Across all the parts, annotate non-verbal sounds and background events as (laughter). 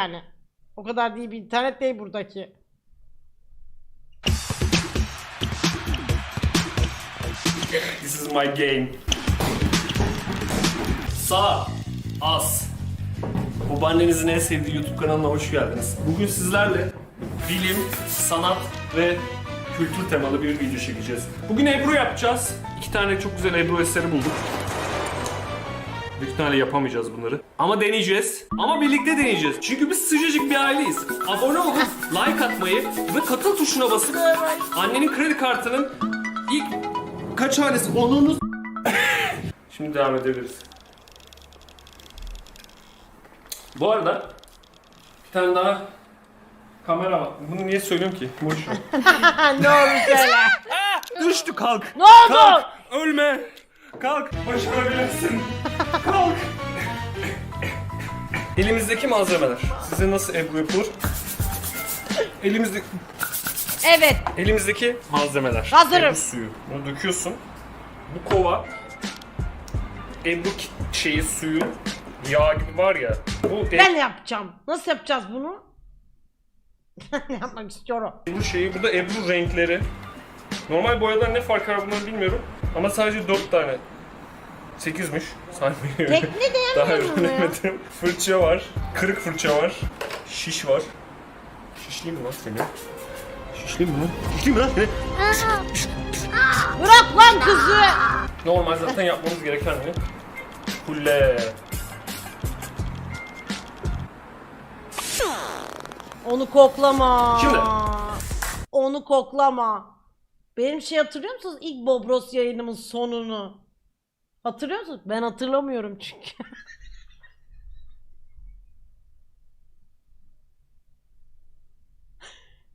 yani. O kadar değil bir internet değil buradaki. This is my game. Sağ, az. Babaannenizin en sevdiği YouTube kanalına hoş geldiniz. Bugün sizlerle bilim, sanat ve kültür temalı bir video çekeceğiz. Bugün Ebru yapacağız. İki tane çok güzel Ebru eseri bulduk. Büyük ihtimalle yapamayacağız bunları. Ama deneyeceğiz. Ama birlikte deneyeceğiz. Çünkü biz sıcacık bir aileyiz. Abone olup like atmayı ve katıl tuşuna basıp annenin kredi kartının ilk kaç hanesi onunu (laughs) Şimdi devam edebiliriz. Bu arada bir tane daha kamera var. Bunu niye söylüyorum ki? Boş ver. (laughs) ne olmuş öyle? (laughs) Düştü kalk. ne oldu? Kalk. Ölme. Kalk. Başarabilirsin. Kalk. Elimizdeki malzemeler. Size nasıl Ebru yapılır? Elimizde Evet. elimizdeki malzemeler. Hazırım. Ebru suyu. Bunu döküyorsun. Bu kova Ebru şeyi suyu yağ gibi var ya. Bu Ben yapacağım. Nasıl yapacağız bunu? (laughs) Ben yapmak istiyorum. Ebru şeyi, bu da Ebru renkleri. Normal boyadan ne fark var bunları bilmiyorum. Ama sadece 4 tane. 8'miş. Saymıyorum. Tekne de Daha yapmıyorum ya. öğrenemedim. Fırça var. Kırık fırça var. Şiş var. Şişli mi lan seni? Şişli mi lan? Şişli mi lan seni? Bırak lan kızı. Normal zaten yapmamız gereken ne? Kulle. Onu koklama. Şimdi. Onu koklama. Benim şey hatırlıyor musunuz? İlk Bobros yayınımın sonunu. Hatırlıyor musunuz? Ben hatırlamıyorum çünkü. (laughs)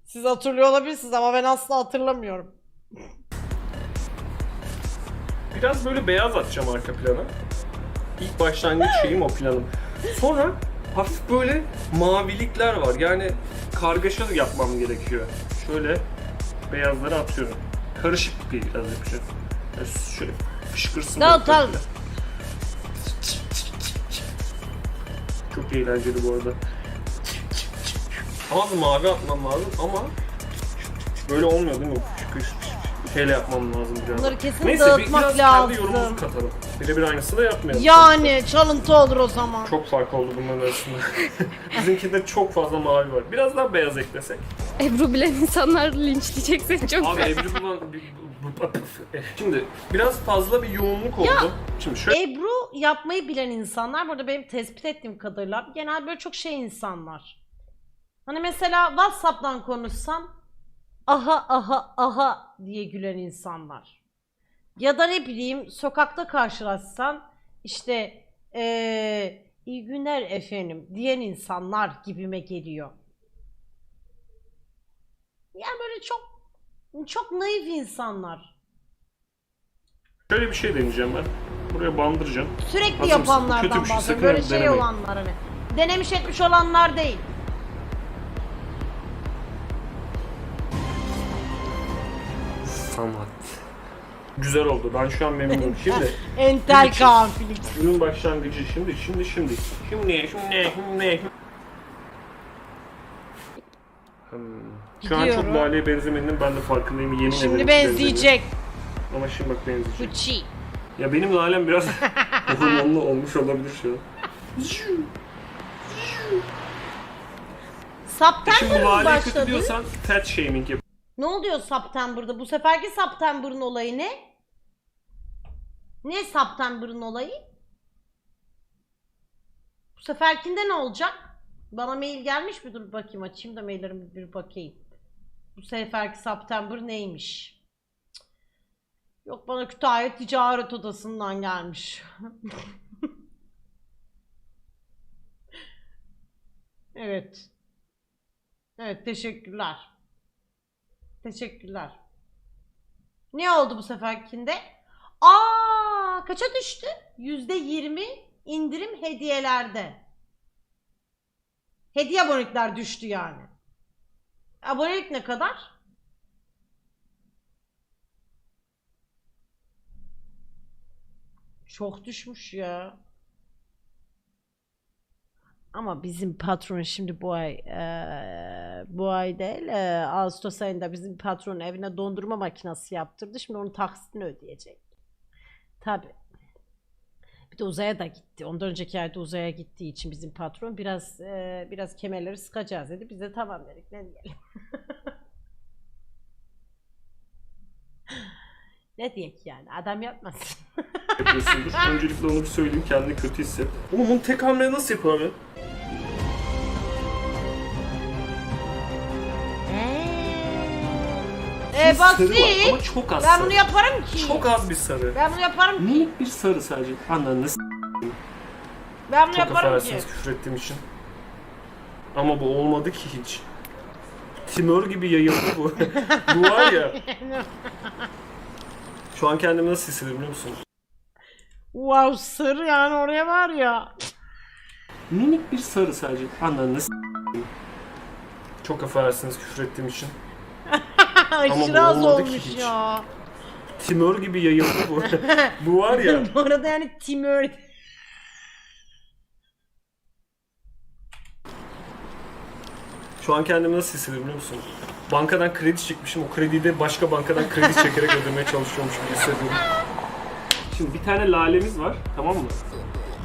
Siz hatırlıyor olabilirsiniz ama ben asla hatırlamıyorum. Biraz böyle beyaz atacağım arka plana. İlk başlangıç şeyim o planım. Sonra hafif böyle mavilikler var. Yani kargaşa yapmam gerekiyor. Şöyle beyazları atıyorum. Karışık bir biraz yapacağım. Yani şöyle fışkırsın. Dal. böyle. Çok eğlenceli bu arada. Az mavi atmam lazım ama böyle olmuyor değil mi? Fışkır, şeyle yapmam lazım biraz. Bunları kesin Neyse bir, dağıtmak biraz lazım. kendi yorumumuzu katalım. Birebir aynısını da yapmayalım. Yani çalıntı olur o zaman. Çok fark oldu bunların arasında. (laughs) Bizimkinde çok fazla mavi var. Biraz daha beyaz eklesek. Ebru bilen insanlar linçleyecek seni çok Abi Ebru bulan... Şimdi biraz fazla bir yoğunluk oldu. Şimdi şöyle Ebru yapmayı bilen insanlar burada benim tespit ettiğim kadarıyla genel böyle çok şey insanlar. Hani mesela WhatsApp'tan konuşsam aha aha aha diye gülen insanlar. Ya da ne bileyim sokakta karşılaşsan işte eee iyi günler efendim diyen insanlar gibime geliyor. Yani böyle çok çok naif insanlar. şöyle bir şey deneyeceğim ben. Buraya bandıracağım. Sürekli Hazır mısın? yapanlardan Kötü bir şey, bahsediyorum. sakın Böyle şey denemeyin. olanlar hani. Denemiş etmiş olanlar değil. Sanat. Güzel oldu. Ben şu an memnunum. Şimdi Entel. Kaan Felix. günün başlangıcı şimdi şimdi şimdi. Şimdi şimdi şimdi. Hmm. Şu an çok Gidiyorum. laleye benzemediğinin ben de farkındayım. Yemin ederim Şimdi ki benzeyecek. Ama şimdi bak benzeyecek. Gucci. Ya benim lalem biraz (laughs) hormonlu olmuş olabilir şu an. September Şimdi bu mı laleyi kötü başladı? diyorsan fat shaming yap. Ne oluyor September'da? Bu seferki September'ın olayı ne? Ne September'ın olayı? Bu seferkinde ne olacak? Bana mail gelmiş mi? Dur bakayım açayım da maillerimi bir bakayım. Bu seferki September neymiş? Yok bana Kütahya Ticaret Odası'ndan gelmiş. (laughs) evet. Evet teşekkürler. Teşekkürler. Ne oldu bu seferkinde? Aa, kaça düştü? Yüzde yirmi indirim hediyelerde. Hediye abonelikler düştü yani. Abonelik ne kadar? Çok düşmüş ya. Ama bizim patron şimdi bu ay eee, bu ay değil eee, Ağustos ayında bizim patron evine dondurma makinesi yaptırdı. Şimdi onun taksitini ödeyecek. Tabi. Bir de uzaya da gitti. Ondan önceki ayda uzaya gittiği için bizim patron biraz eee, biraz kemerleri sıkacağız dedi. Biz de tamam dedik ne diyelim. (laughs) ne diyek yani adam yapmasın. yapıyorsundur. (laughs) Öncelikle onu bir söyleyeyim kendini kötü hisset. Oğlum bunu tek hamlede nasıl yapar abi? Eee Bir sarı var. Ama çok az Ee, Ben sarı. bunu yaparım ki. Çok az bir sarı. Ben bunu yaparım ki. Minik bir sarı sadece. Anladın s- Ben bunu Çok yaparım ki. affedersiniz küfür ettiğim için. Ama bu olmadı ki hiç. Timör gibi yayıldı bu. (laughs) bu var ya. (laughs) Şu an kendimi nasıl hissediyorum biliyor musun? Wow sır yani oraya var ya. Minik bir sarı sadece. Anladın s- Çok affedersiniz küfür ettiğim için. Aşırı bu olmadı ki olmuş hiç. ya. Timör gibi yayıldı bu. (laughs) bu var ya. Bu arada yani Timur. Şu an kendimi nasıl hissediyorum biliyor musun? Bankadan kredi çekmişim. O krediyi de başka bankadan kredi (laughs) çekerek ödemeye çalışıyormuş gibi hissediyorum. Şimdi bir tane lalemiz var. Tamam mı?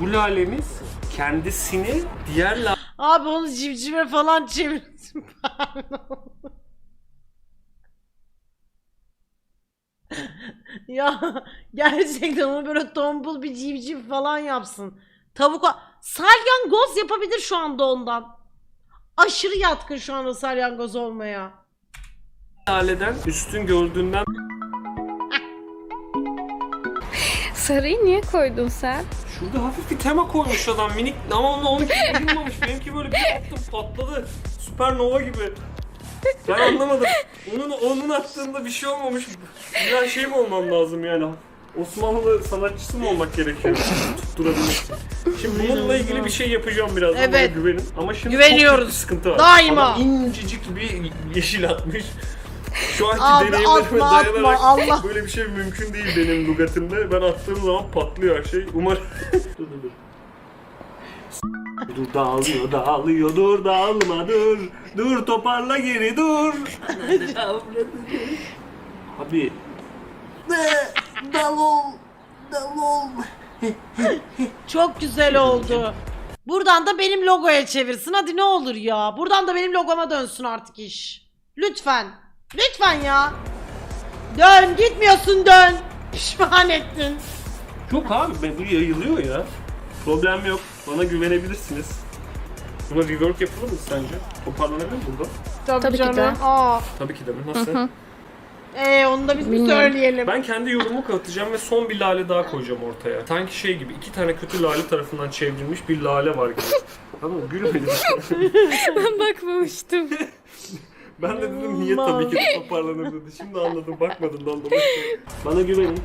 Bu lalemiz kendisini diğer Abi onu civcive falan çevirsin. (laughs) Pardon. Ya (laughs) gerçekten onu böyle tombul bir civciv falan yapsın. Tavuk salyangoz yapabilir şu anda ondan. Aşırı yatkın şu anda salyangoz olmaya. laleden üstün gördüğünden (laughs) Sarıyı niye koydun sen? Şurada hafif bir tema koymuş adam minik ama onu onunki uyumamış. Benimki böyle bir attım patladı. Süpernova gibi. Ben anlamadım. Onun onun attığında bir şey olmamış. Ya şey mi olmam lazım yani? Osmanlı sanatçısı mı olmak gerekiyor tutturabilmek için? Şimdi bununla ilgili bir şey yapacağım birazdan. Evet. bana güvenin. Ama şimdi Güveniyoruz. çok büyük bir sıkıntı var. Daima. Adam incecik bir yeşil atmış. Şu anki Abi deneyimlerime atma, dayanarak atma, Allah. böyle bir şey mümkün değil benim lugatimde. Ben attığım zaman patlıyor her şey. Umarım... dur dur dur. Dur dağılıyor dağılıyor dur dağılma dur Dur toparla geri dur Abi Çok güzel oldu. Buradan da benim logoya çevirsin. Hadi ne olur ya. Buradan da benim logoma dönsün artık iş. Lütfen. Lütfen ya. Dön. Gitmiyorsun dön. Pişman ettin. Yok abi ben bu yayılıyor ya Problem yok bana güvenebilirsiniz Buna rework yapılır mı sence? Toparlanabilir mi burada? Tabii, Tabii ki canım. de. Aa. Tabii ki de mi? Nasıl? Ee, onu da biz mi Bilmiyorum. söyleyelim? Ben kendi yorumu katacağım ve son bir lale daha koyacağım ortaya. Sanki şey gibi iki tane kötü lale tarafından çevrilmiş bir lale var gibi. (laughs) Tamam mı? Gülmedim. (laughs) Ben bakmamıştım. ben de dedim niye tabii ki de toparlanır dedi. Şimdi anladım. Bakmadın da anlamak Bana güvenin.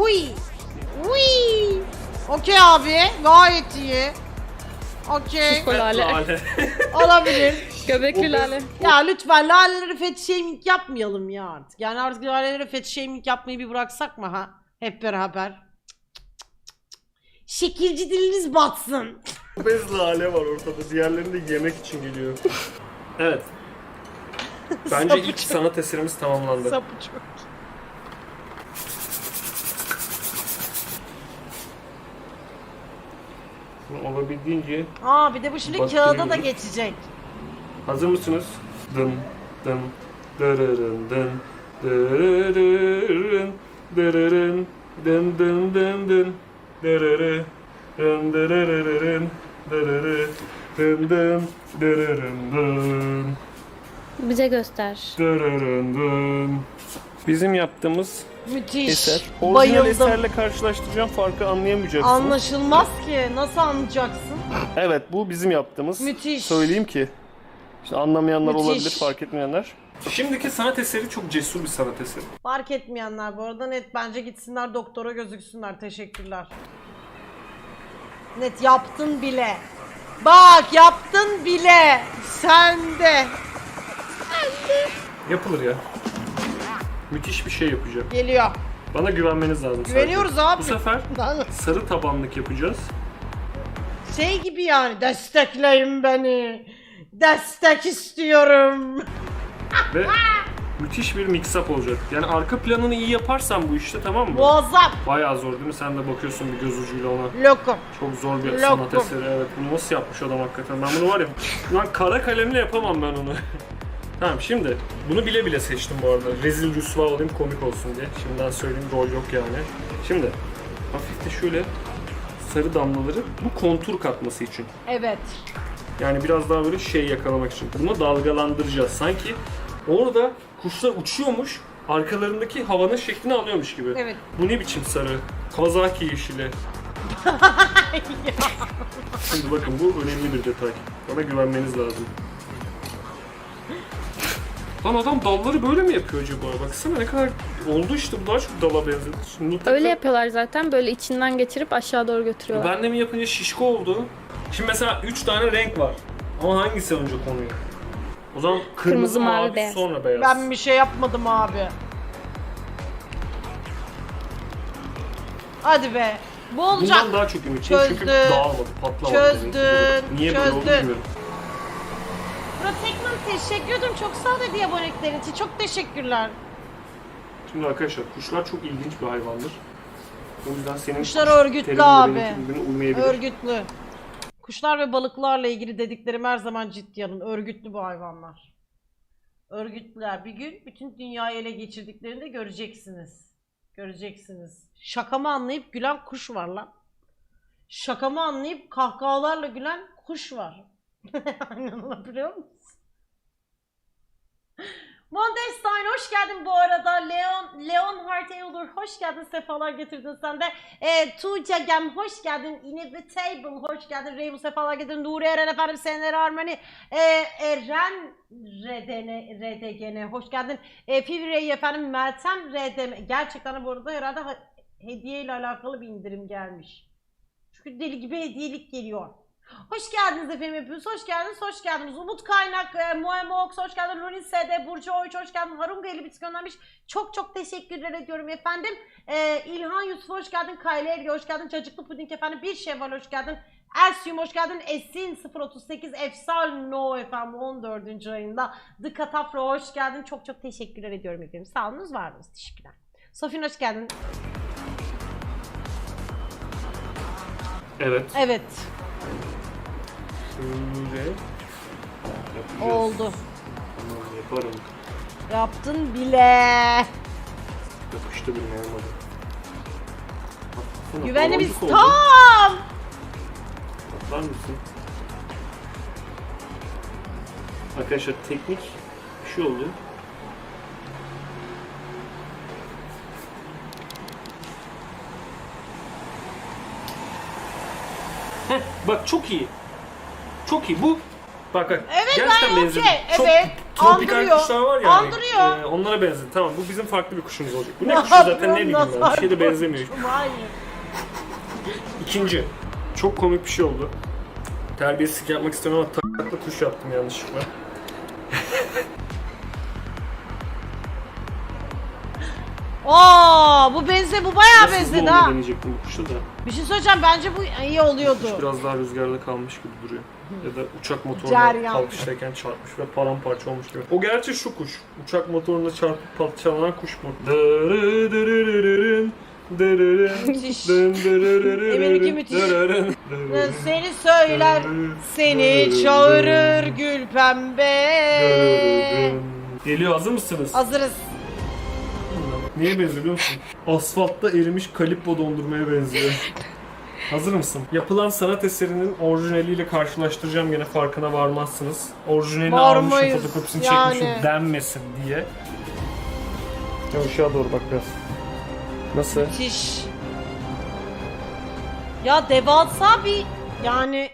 Uy. Uy. Okey abi. Gayet iyi. Okey. Şişko lale. (laughs) Olabilir. Göbekli lale. Ya lütfen lalelere fetiş shaming yapmayalım ya artık. Yani artık lalelere fetiş shaming yapmayı bir bıraksak mı ha? Hep beraber. Şekilci diliniz batsın. (laughs) Bez lale var ortada. Diğerlerini de yemek için geliyor. (laughs) Evet. Bence ilk sanat eserimiz tamamlandı. Sapı çok. Bunu Olabildiğince Aa bir de bu şimdi kağıda da geçecek. Hazır mısınız? Dın dın dırırın dın dırırın dırırın dın dın dın dın dırırı dın dırırırın dırırı dın dın dırırın dın Bize göster. dırırın dın Bizim yaptığımız Müthiş. eser. Orijinal Bayıldım. eserle karşılaştıracağım farkı anlayamayacaksınız. Anlaşılmaz ki. Nasıl anlayacaksın? Evet bu bizim yaptığımız. Müthiş. Söyleyeyim ki. İşte anlamayanlar Müthiş. olabilir, fark etmeyenler. Şimdiki sanat eseri çok cesur bir sanat eseri. Fark etmeyenler bu arada net bence gitsinler doktora gözüksünler. Teşekkürler. Net yaptın bile. Bak yaptın bile. Sen de. Yapılır ya. Müthiş bir şey yapacağım. Geliyor. Bana güvenmeniz lazım. sadece. Güveniyoruz abi. Bu sefer sarı tabanlık yapacağız. Şey gibi yani destekleyin beni. Destek istiyorum. Ve müthiş bir mix-up olacak. Yani arka planını iyi yaparsan bu işte tamam mı? Muazzam. Bayağı zor değil mi? Sen de bakıyorsun bir göz ucuyla ona. Lokum. Çok zor bir Lokum. sanat eseri evet. Bunu nasıl yapmış adam hakikaten? Ben bunu var ya, (laughs) lan kara kalemle yapamam ben onu. (laughs) tamam şimdi bunu bile bile seçtim bu arada. Rezil rüsva olayım komik olsun diye. Şimdiden söyleyeyim rol yok yani. Şimdi hafif de şöyle sarı damlaları bu kontur katması için. Evet. Yani biraz daha böyle şey yakalamak için. Bunu dalgalandıracağız. Sanki orada kuşlar uçuyormuş, arkalarındaki havanın şeklini alıyormuş gibi. Evet. Bu ne biçim sarı? Kawasaki yeşili. (laughs) Şimdi bakın bu önemli bir detay. Bana güvenmeniz lazım. Lan adam dalları böyle mi yapıyor acaba? Baksana ne kadar oldu işte bu daha çok dala benzedi. Şimdi Öyle yapıyorlar zaten. Böyle içinden geçirip aşağı doğru götürüyorlar. Ben de mi yapınca şişko oldu? Şimdi mesela 3 tane renk var. Ama hangisi önce konuyor? O zaman kırmızı, Kırmızı, mavi, mavi, beyaz. sonra beyaz. Ben bir şey yapmadım abi. Hadi be. Bu olacak. Bundan daha çok ümitliyim çünkü Çözdün. dağılmadı, patlamadı. Çözdün. Niye böyle oldu çözdün. bilmiyorum. Protekman teşekkür ederim. Çok sağ ol hediye aboneliklerin için. Çok teşekkürler. Şimdi arkadaşlar kuşlar çok ilginç bir hayvandır. O yüzden senin Kuşlar kuş örgütlü abi. birbirine uymayabilir. Örgütlü. Kuşlar ve balıklarla ilgili dediklerim her zaman ciddi alın. Örgütlü bu hayvanlar. Örgütlüler. Bir gün bütün dünyayı ele geçirdiklerini de göreceksiniz. Göreceksiniz. Şakamı anlayıp gülen kuş var lan. Şakamı anlayıp kahkahalarla gülen kuş var. (laughs) İnanılabiliyor musun? Mondestein hoş geldin bu arada. Leon Leon Harteyolur hoş geldin. Sefalar getirdin sen de. E, Tuğçe Gem hoş geldin. Inevitable hoş geldin. Reybu sefalar getirdin. Nuri Eren efendim Sener Armani. E, Eren Redene Redegene hoş geldin. E, Fivrey efendim Meltem Redeme. Gerçekten bu arada herhalde ha- hediye ile alakalı bir indirim gelmiş. Çünkü deli gibi hediyelik geliyor. Hoş geldiniz efendim hepiniz. Hoş geldiniz, hoş geldiniz. Umut Kaynak, e, Moemox, hoş geldin. Runin SD, Burcu Oyç, hoş geldin. Harun Gayli Bits göndermiş. Çok çok teşekkürler ediyorum efendim. E, İlhan Yusuf hoş geldin. Kayla Ergi hoş geldin. Cacıklı Puding efendim. Bir Şevval hoş geldin. Elsium hoş geldin. Esin 038 Efsal No efendim 14. ayında. The Katafra hoş geldin. Çok çok teşekkürler ediyorum efendim. Sağ olunuz, var olunuz. Teşekkürler. Sofin hoş geldin. Evet. Evet, Şöyle. Yapacağız. oldu. Tamam yaparım. Yaptın bile. Yapıştı bile olmadı. Baksana, baloncuk oldu. tam. Atlar mısın? Arkadaşlar teknik bir şey oldu. Heh, bak çok iyi. Çok iyi. Bu bak bak. Evet, gerçekten ben benzedi. okey. Çok Evet, tropikal andırıyor. kuşlar var ya. Andırıyor. e, onlara benzedi. Tamam bu bizim farklı bir kuşumuz olacak. Bu ne (laughs) kuşu zaten ne bileyim ben. Bir şeye de benzemiyor. Hayır. İkinci. Çok komik bir şey oldu. Terbiyesizlik yapmak istemiyorum ama takla kuş yaptım yanlışlıkla. Oo, bu benze bu bayağı Nasıl benzedi ha. deneyecektim bu kuşu da. Bir şey söyleyeceğim bence bu iyi oluyordu. Kuş biraz daha rüzgarda kalmış gibi duruyor. Ya da uçak motoruna Ceryan. kalkıştayken çarpmış ve paramparça olmuş gibi. O gerçi şu kuş. Uçak motoruna çarpıp parçalanan kuş bu. Dırı dırırırırın, dırırın, (laughs) Müthiş. dın dırırırırın, müthiş. dırırın, dırırın, Seni söyler, dırırın, seni dırırın, çağırır gül pembe. dırırın. Geliyor hazır mısınız? Hazırız. Neye benziyor biliyor musun? Asfaltta erimiş kalippo dondurmaya benziyor. Hazır mısın? Yapılan sanat eserinin orijinaliyle karşılaştıracağım gene farkına varmazsınız. Orijinalini almışım Varmayız, fotokopisini yani. çekmişim denmesin diye. Ya ışığa doğru bak biraz. Nasıl? Müthiş. Ya devasa bir yani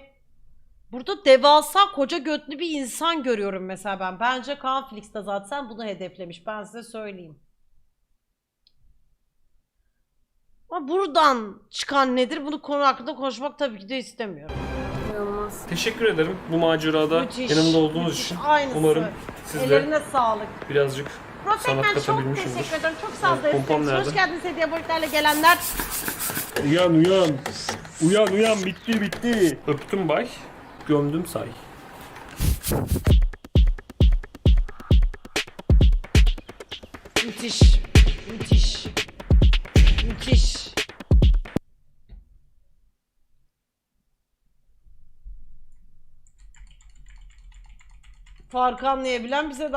burada devasa koca götlü bir insan görüyorum mesela ben. Bence Canflix de zaten bunu hedeflemiş. Ben size söyleyeyim. Ama buradan çıkan nedir? Bunu konu hakkında konuşmak tabii ki de istemiyorum. İnanılmaz. Teşekkür ederim bu macerada Müthiş, yanımda olduğunuz müthiş. için. Aynısı. Umarım siz de Ellerine sağlık. birazcık Profetmen çok katabilmişimdir. teşekkür ederim. Çok sağ olun. Evet, pompam destekçiniz. Hoş nerede? geldiniz hediye aboneliklerle gelenler. Uyan uyan. Uyan uyan bitti bitti. Öptüm bay. Gömdüm say. Farkı anlayabilen bize de